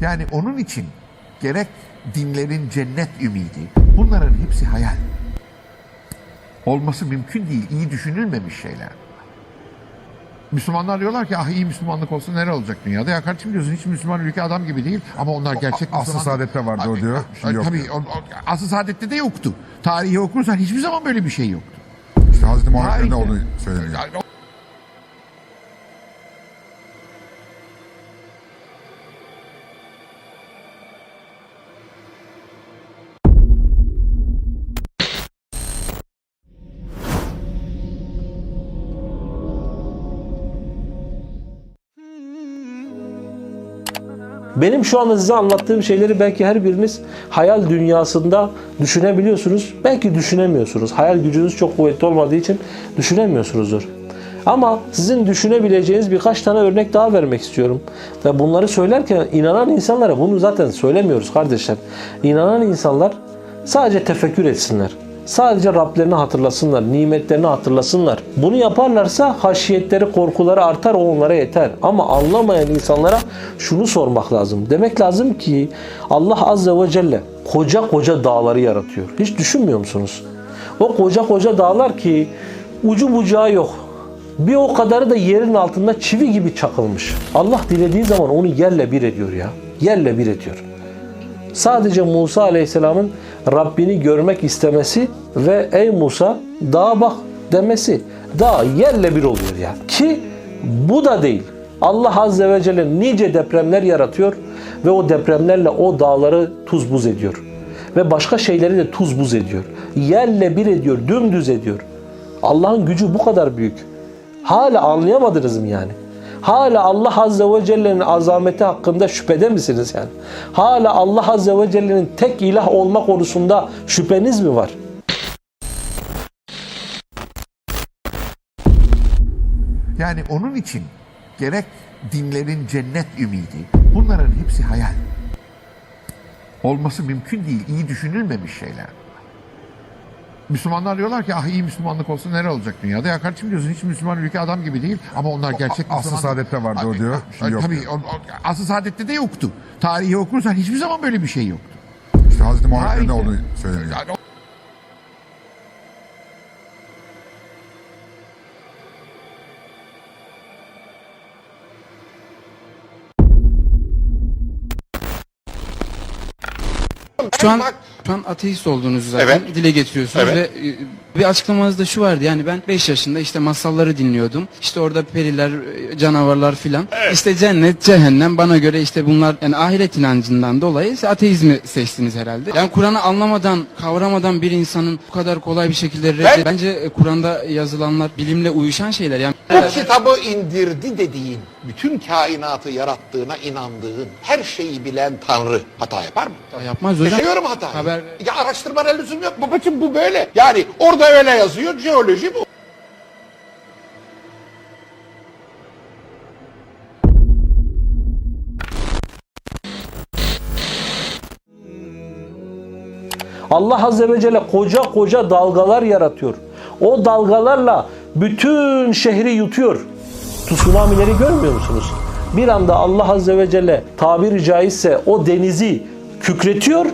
Yani onun için gerek dinlerin cennet ümidi bunların hepsi hayal. Olması mümkün değil, iyi düşünülmemiş şeyler. Müslümanlar diyorlar ki ah iyi Müslümanlık olsa nere olacak dünyada? Ya kardeşim diyorsun hiç Müslüman ülke adam gibi değil ama onlar gerçek Müslüman. Saadet'te vardı o diyor, şimdi yok Tabii o, o, Asr-ı Saadet'te de yoktu. Tarihi okursan hiçbir zaman böyle bir şey yoktu. İşte Hazreti Muhammed'in de onu söyleniyor. Benim şu anda size anlattığım şeyleri belki her biriniz hayal dünyasında düşünebiliyorsunuz. Belki düşünemiyorsunuz. Hayal gücünüz çok kuvvetli olmadığı için düşünemiyorsunuzdur. Ama sizin düşünebileceğiniz birkaç tane örnek daha vermek istiyorum. Ve bunları söylerken inanan insanlara bunu zaten söylemiyoruz kardeşler. İnanan insanlar sadece tefekkür etsinler. Sadece Rablerini hatırlasınlar, nimetlerini hatırlasınlar. Bunu yaparlarsa haşiyetleri, korkuları artar, o onlara yeter. Ama anlamayan insanlara şunu sormak lazım. Demek lazım ki Allah Azze ve Celle koca koca dağları yaratıyor. Hiç düşünmüyor musunuz? O koca koca dağlar ki ucu bucağı yok. Bir o kadarı da yerin altında çivi gibi çakılmış. Allah dilediği zaman onu yerle bir ediyor ya. Yerle bir ediyor. Sadece Musa Aleyhisselam'ın Rabbini görmek istemesi ve ey Musa dağa bak demesi dağ yerle bir oluyor ya. Ki bu da değil. Allah Azze ve Celle nice depremler yaratıyor ve o depremlerle o dağları tuz buz ediyor. Ve başka şeyleri de tuz buz ediyor. Yerle bir ediyor, dümdüz ediyor. Allah'ın gücü bu kadar büyük. Hala anlayamadınız mı yani? Hala Allah Azze ve Celle'nin azameti hakkında şüphede misiniz yani? Hala Allah Azze ve Celle'nin tek ilah olma konusunda şüpheniz mi var? Yani onun için gerek dinlerin cennet ümidi bunların hepsi hayal. Olması mümkün değil, iyi düşünülmemiş şeyler. Müslümanlar diyorlar ki ah iyi Müslümanlık olsa nere olacak dünyada? Ya kardeşim diyorsun hiç Müslüman ülke adam gibi değil ama onlar gerçek Müslüman. Saadet'te vardı o diyor, şimdi yok Tabii diyor. o, o, Asr-ı Saadet'te de yoktu. Tarihi okursan hiçbir zaman böyle bir şey yoktu. İşte Hazreti Muhammed'in de Tarihte- onu söyleniyor. Yani o- Şu an şu an ateist olduğunuzu zaten Evet. dile getiriyorsunuz Evet. ve e, bir açıklamanızda şu vardı yani ben 5 yaşında işte masalları dinliyordum. İşte orada periler, canavarlar filan. İşte cennet, cehennem bana göre işte bunlar yani ahiret inancından dolayı ateizmi seçtiniz herhalde. Yani Kur'an'ı anlamadan, kavramadan bir insanın bu kadar kolay bir şekilde reddet. Bence e, Kur'an'da yazılanlar bilimle uyuşan şeyler. Yani Bu kitabı indirdi dediğin, bütün kainatı yarattığına inandığın, her şeyi bilen Tanrı hata yapar mı? yapmaz hocam. Yaşıyorum hata. Haber- Ya araştırmana lüzum yok babacığım bu böyle. Yani orada öyle yazıyor, jeoloji bu. Allah Azze ve Celle koca koca dalgalar yaratıyor. O dalgalarla bütün şehri yutuyor. Tsunamileri görmüyor musunuz? Bir anda Allah Azze ve Celle tabiri caizse o denizi kükretiyor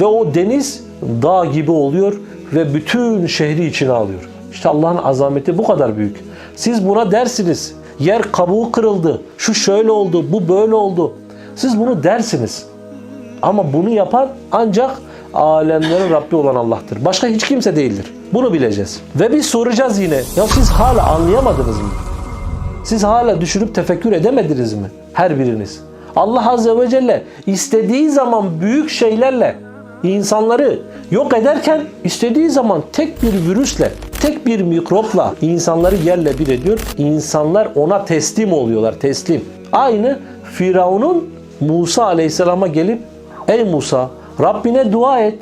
ve o deniz dağ gibi oluyor ve bütün şehri içine alıyor. İşte Allah'ın azameti bu kadar büyük. Siz buna dersiniz. Yer kabuğu kırıldı. Şu şöyle oldu, bu böyle oldu. Siz bunu dersiniz. Ama bunu yapan ancak alemlerin Rabbi olan Allah'tır. Başka hiç kimse değildir. Bunu bileceğiz. Ve biz soracağız yine. Ya siz hala anlayamadınız mı? Siz hala düşünüp tefekkür edemediniz mi? Her biriniz. Allah Azze ve Celle istediği zaman büyük şeylerle insanları yok ederken istediği zaman tek bir virüsle, tek bir mikropla insanları yerle bir ediyor. İnsanlar ona teslim oluyorlar, teslim. Aynı Firavun'un Musa Aleyhisselam'a gelip Ey Musa Rabbine dua et.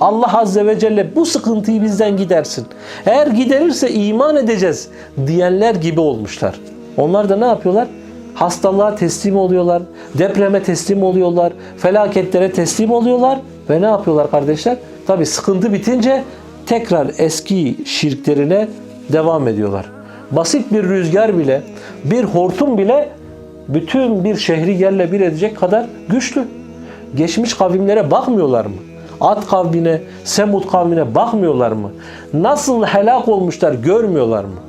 Allah Azze ve Celle bu sıkıntıyı bizden gidersin. Eğer giderirse iman edeceğiz diyenler gibi olmuşlar. Onlar da ne yapıyorlar? Hastalığa teslim oluyorlar, depreme teslim oluyorlar, felaketlere teslim oluyorlar ve ne yapıyorlar kardeşler? Tabi sıkıntı bitince tekrar eski şirklerine devam ediyorlar. Basit bir rüzgar bile, bir hortum bile bütün bir şehri yerle bir edecek kadar güçlü. geçmiş kavimlere bakmıyorlar mı? Ad kavmine, Semud kavmine bakmıyorlar mı? Nasıl helak olmuşlar görmüyorlar mı?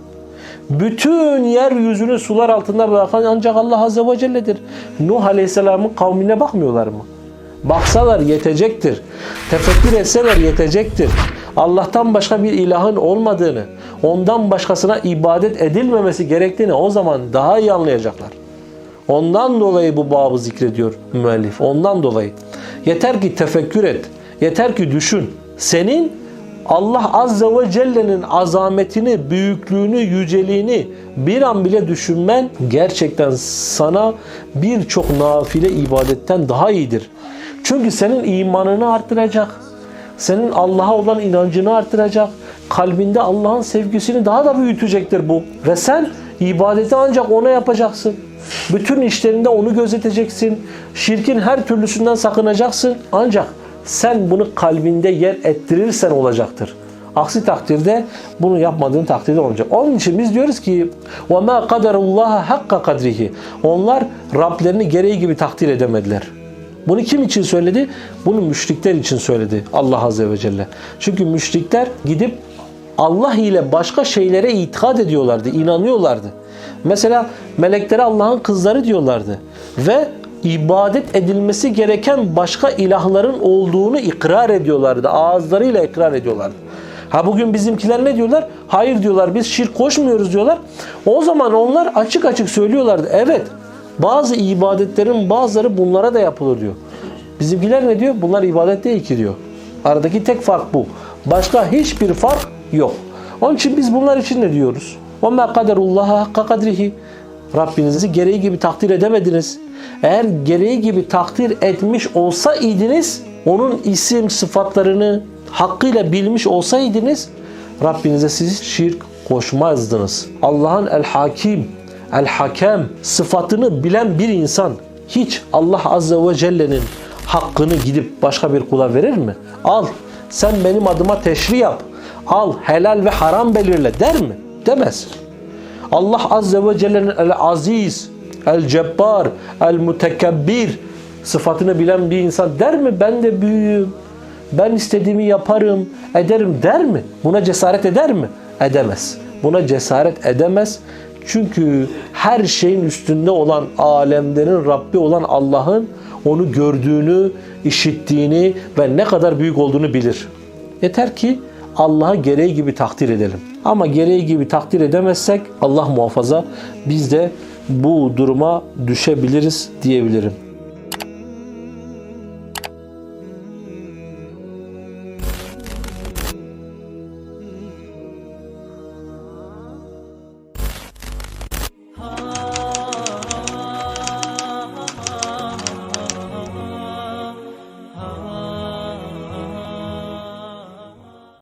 Bütün yeryüzünü sular altında bırakan ancak Allah Azze ve Celle'dir. Nuh Aleyhisselam'ın kavmine bakmıyorlar mı? Baksalar yetecektir. Tefekkür etseler yetecektir. Allah'tan başka bir ilahın olmadığını, ondan başkasına ibadet edilmemesi gerektiğini o zaman daha iyi anlayacaklar. Ondan dolayı bu babı zikrediyor müellif. Ondan dolayı. Yeter ki tefekkür et. Yeter ki düşün. Senin Allah Azze ve Celle'nin azametini, büyüklüğünü, yüceliğini bir an bile düşünmen gerçekten sana birçok nafile ibadetten daha iyidir. Çünkü senin imanını artıracak. Senin Allah'a olan inancını artıracak. Kalbinde Allah'ın sevgisini daha da büyütecektir bu. Ve sen ibadeti ancak ona yapacaksın. Bütün işlerinde onu gözeteceksin. Şirkin her türlüsünden sakınacaksın. Ancak sen bunu kalbinde yer ettirirsen olacaktır. Aksi takdirde bunu yapmadığın takdirde olmayacak. Onun için biz diyoruz ki وَمَا قَدَرُ اللّٰهَ حَقَّ قَدْرِهِ Onlar Rablerini gereği gibi takdir edemediler. Bunu kim için söyledi? Bunu müşrikler için söyledi Allah Azze ve Celle. Çünkü müşrikler gidip Allah ile başka şeylere itikad ediyorlardı, inanıyorlardı. Mesela meleklere Allah'ın kızları diyorlardı. Ve ibadet edilmesi gereken başka ilahların olduğunu ikrar ediyorlardı. Ağızlarıyla ikrar ediyorlardı. Ha bugün bizimkiler ne diyorlar? Hayır diyorlar biz şirk koşmuyoruz diyorlar. O zaman onlar açık açık söylüyorlardı. Evet bazı ibadetlerin bazıları bunlara da yapılır diyor. Bizimkiler ne diyor? Bunlar ibadet değil ki diyor. Aradaki tek fark bu. Başka hiçbir fark yok. Onun için biz bunlar için ne diyoruz? وَمَا قَدَرُ اللّٰهَ حَقَّ قَدْرِهِ Rabbinizi gereği gibi takdir edemediniz. Eğer gereği gibi takdir etmiş olsaydınız, onun isim sıfatlarını hakkıyla bilmiş olsaydınız, Rabbinize siz şirk koşmazdınız. Allah'ın el-Hakim, el-Hakem sıfatını bilen bir insan hiç Allah Azze ve Celle'nin hakkını gidip başka bir kula verir mi? Al sen benim adıma teşri yap. Al helal ve haram belirle der mi? Demez. Allah Azze ve Celle'nin el-Aziz, el-Cebbar, el-Mutekebbir sıfatını bilen bir insan der mi? Ben de büyüğüm. Ben istediğimi yaparım, ederim der mi? Buna cesaret eder mi? Edemez. Buna cesaret edemez. Çünkü her şeyin üstünde olan alemlerin Rabbi olan Allah'ın onu gördüğünü, işittiğini ve ne kadar büyük olduğunu bilir. Yeter ki Allah'a gereği gibi takdir edelim. Ama gereği gibi takdir edemezsek Allah muhafaza biz de bu duruma düşebiliriz diyebilirim.